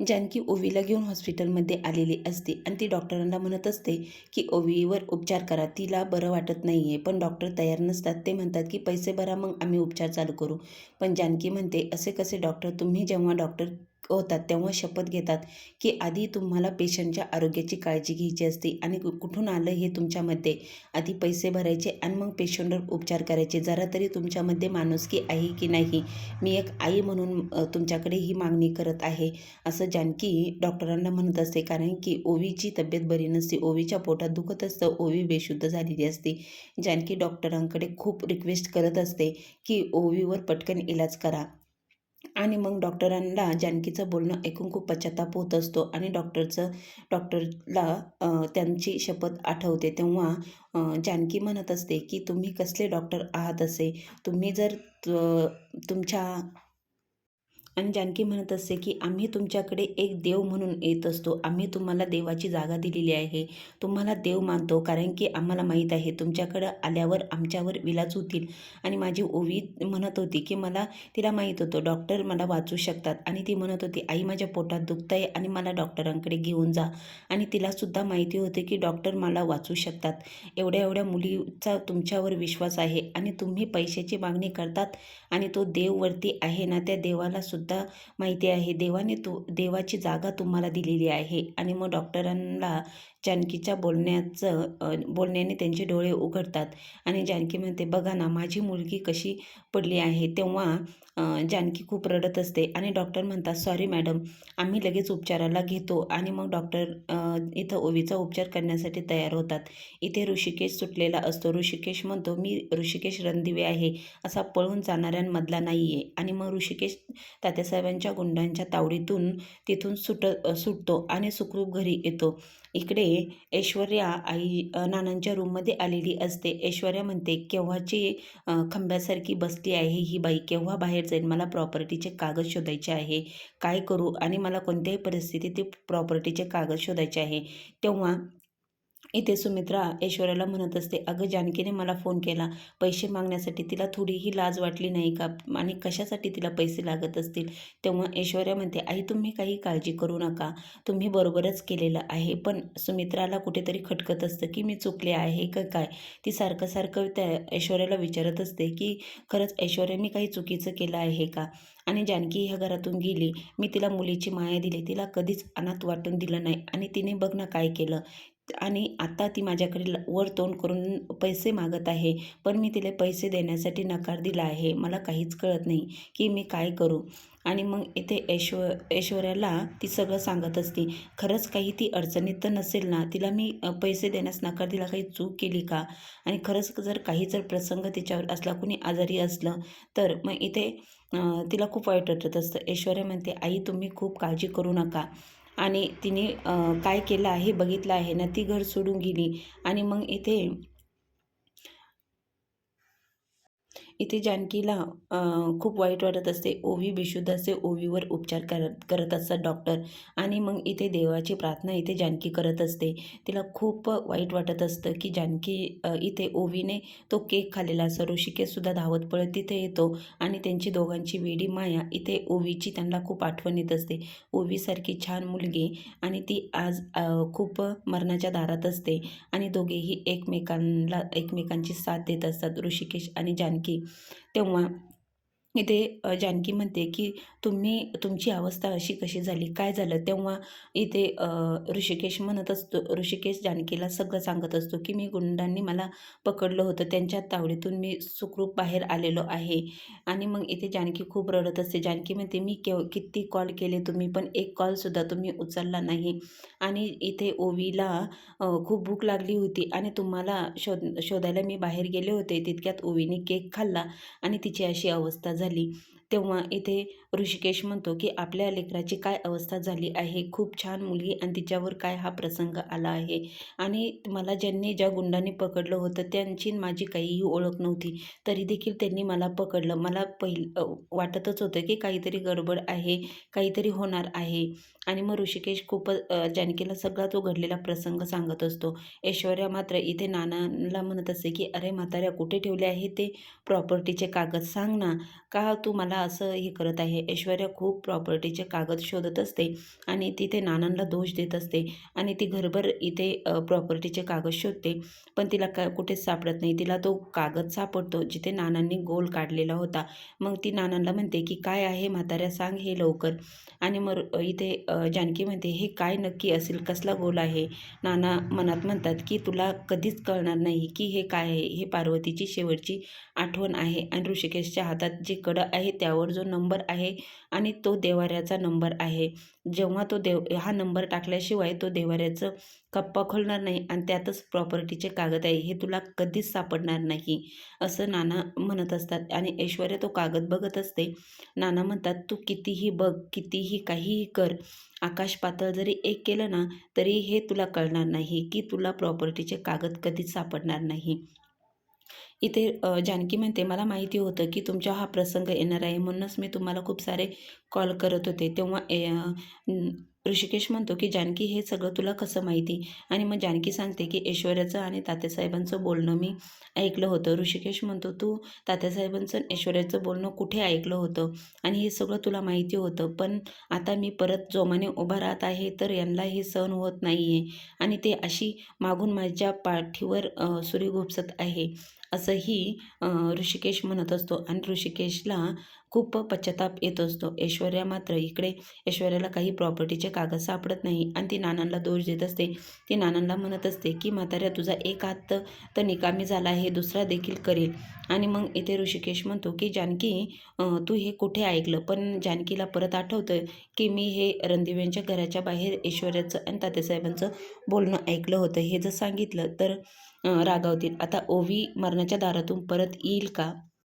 जानकी ओवीला घेऊन हॉस्पिटलमध्ये आलेली असते आणि ती डॉक्टरांना म्हणत असते की ओवीवर उपचार करा तिला बरं वाटत नाही आहे पण डॉक्टर तयार नसतात. ते म्हणतात की पैसे भरा मग आम्ही उपचार चालू करू. पण जानकी म्हणते असे कसे डॉक्टर? तुम्ही जेव्हा डॉक्टर होतात तेव्हा शपथ घेतात की आधी तुम्हाला पेशंटच्या आरोग्याची काळजी घ्यायची असते आणि कुठून आलं हे तुमच्यामध्ये? आधी पैसे भरायचे आणि मग पेशंटवर उपचार करायचे. जरा तरी तुमच्यामध्ये माणुसकी आहे की नाही? मी एक आई म्हणून तुमच्याकडे ही मागणी करत आहे असं जानकी डॉक्टरांना म्हणत असते. कारण की ओवीची तब्येत बरी नसते ओवीच्या पोटात दुखत असतं ओवी बेशुद्ध झालेली असते. जानकी डॉक्टरांकडे खूप रिक्वेस्ट करत असते की ओवीवर पटकन इलाज करा. आणि मग डॉक्टरांना जानकीचं बोलणं ऐकून खूप पश्चाताप होत असतो आणि डॉक्टरचं डॉक्टरला त्यांची शपथ आठवते. तेव्हा जानकी म्हणत असते की तुम्ही कसले डॉक्टर आहात असे? तुम्ही जर तुमच्या आणि जानकी म्हणत असते की आम्ही तुमच्याकडे एक देव म्हणून येत असतो. आम्ही तुम्हाला देवाची जागा दिलेली आहे. तुम्हाला देव मानतो. कारण की आम्हाला माहीत आहे तुमच्याकडं आल्यावर आमच्यावर विलाज होतील. आणि माझी ओवी म्हणत होती की मला तिला माहीत होतं. डॉक्टर मला वाचू शकतात. आणि ती म्हणत होती आई माझ्या पोटात दुखत आहे आणि मला डॉक्टरांकडे घेऊन जा. आणि तिलासुद्धा माहिती होते की डॉक्टर मला वाचू शकतात. एवढ्या एवढ्या मुलीचा तुमच्यावर विश्वास आहे आणि तुम्ही पैशाची मागणी करतात आणि तो देववरती आहे ना त्या देवाला सुद्धा माहिती आहे. देवाने तू देवाची जागा तुम्हाला दिलेली आहे. आणि मग डॉक्टरांना जानकीच्या बोलण्याचं बोलण्याने त्यांचे डोळे उघडतात. आणि जानकी म्हणते बघा ना माझी मुलगी कशी पडली आहे. तेव्हा जानकी खूप रडत असते आणि डॉक्टर म्हणतात सॉरी मॅडम आम्ही लगेच उपचाराला घेतो. आणि मग डॉक्टर इथं ओवीचा उपचार करण्यासाठी तयार होतात. इथे ऋषिकेश सुटलेला असतो. ऋषिकेश म्हणतो मी ऋषिकेश रणदिवे आहे. असा पळून जाणाऱ्यांमधला नाही आहे आणि मग ऋषिकेश तात्यासाहेबांच्या गुंडांच्या तावडीतून तिथून सुट सुटतो आणि सुखरूप घरी येतो. इकडे ऐश्वर्या आई नानांच्या रूममध्ये आलेली असते. ऐश्वर्या म्हणते केव्हाची खंब्यासारखी बसली आहे ही बाई केव्हा बाहेर जाईल मला प्रॉपर्टीचे कागद शोधायचे आहे. काय करू? आणि मला कोणत्याही परिस्थितीत ते प्रॉपर्टीचे कागद शोधायचे आहे. तेव्हा इथे सुमित्रा ऐश्वर्याला म्हणत असते अगं जानकीने मला फोन केला. पैसे मागण्यासाठी तिला थोडीही लाज वाटली नाही का? आणि कशासाठी तिला पैसे लागत असतील? तेव्हा ऐश्वर्या म्हणते आई तुम्ही काही काळजी करू नका. तुम्ही बरोबरच केलेलं आहे. पण सुमित्राला कुठेतरी खटकत असतं की मी चुकले आहे का काय? ती सारखं सारखं त्या ऐश्वर्याला विचारत असते की खरंच ऐश्वर्या मी काही चुकीचं केलं आहे का? आणि जानकी ह्या घरातून गेली. मी तिला मुलीची माया दिली. तिला कधीच अनाथ वाटून दिलं नाही. आणि तिने बघ ना काय केलं. आणि आता ती माझ्याकडे ल- वर तोंड करून पैसे मागत आहे. पण मी तिला पैसे देण्यासाठी नकार दिला आहे. मला काहीच कळत नाही की मी काय करू. आणि मग इथे ऐश्व ऐश्वर्याला ती सगळं सांगत असते. खरंच काही ती अडचणीत तर नसेल ना? तिला मी पैसे देण्यास नकार दिला काही चूक केली का? आणि खरंच जर काही जर प्रसंग तिच्यावर असला कुणी आजारी असलं तर मग इथे तिला खूप वाईट वाटत असतं. ऐश्वर्या म्हणते आई तुम्ही खूप काळजी करू नका. आणि तिने काय केलं आहे बघितलं आहे. ना ती घर सोडून गेली. आणि मग इथे इथे जानकीला खूप वाईट वाटत असते. ओवी बेशुद्ध असते. ओवीवर उपचार करत करत असतात डॉक्टर. आणि मग इथे देवाची प्रार्थना इथे जानकी करत असते. तिला खूप वाईट वाटत असतं की जानकी इथे ओवीने तो केक खाल्लेला असतो. ऋषिकेशसुद्धा धावत पळत तिथे येतो. आणि त्यांची दोघांची वेडी माया इथे ओवीची त्यांना खूप आठवण येत असते. ओवीसारखी छान मुलगी आणि ती आज खूप मरणाच्या दारात असते. आणि दोघेही एकमेकांना एकमेकांची साथ देत असतात. ऋषिकेश आणि जानकी. तेव्हा इथे जानकी म्हणते की तुम्ही तुमची अवस्था अशी कशी झाली काय झालं? तेव्हा इथे ऋषिकेश म्हणत असतो ऋषिकेश जानकीला सगळं सांगत असतो की मी गुंडांनी मला पकडलं होतं त्यांच्या तावडीतून मी सुखरूप बाहेर आलेलो आहे. आणि मग इथे जानकी खूप रडत असते. जानकी म्हणते मी केव किती कॉल केले तुम्ही पण एक कॉलसुद्धा तुम्ही उचलला नाही. आणि इथे ओवीला खूप भूक लागली होती आणि तुम्हाला शोध शोधायला मी बाहेर गेले होते. तितक्यात ओवीने केक खाल्ला आणि तिची अशी अवस्था झाली. ಸಂದರ್ಭದಲ್ಲಿ तेव्हा इथे ऋषिकेश म्हणतो की आपल्या लेकराची काय अवस्था झाली आहे? खूप छान मुलगी आणि तिच्यावर काय हा प्रसंग आला आहे? आणि मला ज्यांनी ज्या गुंडांनी पकडलं होतं त्यांची माझी काहीही ओळख नव्हती. तरी देखील त्यांनी मला पकडलं. मला पहिलं वाटतच होतं की काहीतरी गडबड आहे काहीतरी होणार आहे. आणि मग ऋषिकेश खूपच जानकीला सगळा तो घडलेला प्रसंग सांगत असतो. ऐश्वर्या मात्र इथे नानाला म्हणत असे की अरे म्हाताऱ्या कुठे ठेवले आहे ते प्रॉपर्टीचे कागद? सांग ना. का तू मला असं हे करत आहे. ऐश्वर्या खूप प्रॉपर्टीचे कागद शोधत असते आणि तिथे नानांना दोष देत असते आणि ती घरभर इथे प्रॉपर्टीचे कागद शोधते. पण तिला का कुठेच सापडत नाही. तिला तो कागद सापडतो जिथे नानांनी गोल काढलेला होता. मग ती नानांना म्हणते की काय आहे म्हाताऱ्या? सांग हे लवकर. आणि मग इथे जानकी म्हणते हे काय नक्की असेल? कसला गोल आहे? नाना मनात म्हणतात की तुला कधीच कळणार नाही की हे काय आहे? हे पार्वतीची शेवटची आठवण आहे. आणि ऋषिकेशच्या हातात जे कडं आहे त्या त्यावर जो नंबर आहे आणि तो देवाऱ्याचा नंबर आहे. जेव्हा तो देव हा नंबर टाकल्याशिवाय तो देवाऱ्याचं कप्पा खोलणार नाही आणि त्यातच प्रॉपर्टीचे कागद आहे हे तुला कधीच सापडणार नाही असं नाना म्हणत असतात. आणि ऐश्वर्या तो कागद बघत असते. नाना म्हणतात तू कितीही बघ कितीही काहीही कर आकाश पातळ जरी एक केलं ना तरी हे तुला कळणार नाही की तुला प्रॉपर्टीचे कागद कधीच सापडणार नाही. इथे जानकी म्हणते मला माहिती होतं की तुमच्या हा प्रसंग येणार आहे. म्हणूनच मी तुम्हाला खूप सारे कॉल करत होते. तेव्हा ए, ऋषिकेश म्हणतो की जानकी हे सगळं तुला कसं माहिती? आणि मग जानकी सांगते की ऐश्वर्याचं आणि तात्यासाहेबांचं बोलणं मी ऐकलं होतं. ऋषिकेश म्हणतो तू तात्यासाहेबांचं आणि ऐश्वर्याचं बोलणं कुठे ऐकलं होतं? आणि हे सगळं तुला माहिती होतं. पण आता मी परत जोमाने उभा राहत आहे तर यांना हे सहन होत नाही आहे आणि ते अशी मागून माझ्या पाठीवर सूर्य सुरी घुपसत आहे. असंही ऋषिकेश म्हणत असतो. आणि ऋषिकेशला खूप पश्चाताप येत असतो. ऐश्वर्या मात्र इकडे ऐश्वर्याला काही प्रॉपर्टीचे कागद सापडत नाही आणि ती नानांना दोष देत असते. ती नानांना म्हणत असते की म्हाताऱ्या तुझा एक हात तर निकामी झाला आहे दुसरा देखील करेल. आणि मग इथे ऋषिकेश म्हणतो की जानकी तू हे कुठे ऐकलं? पण जानकीला परत आठवतं की मी हे रणदिव्यांच्या घराच्या बाहेर ऐश्वर्याचं आणि तात्यासाहेबांचं बोलणं ऐकलं होतं. हे जर सांगितलं तर रागावतील. आता ओवी मरणाच्या दारातून परत येईल का?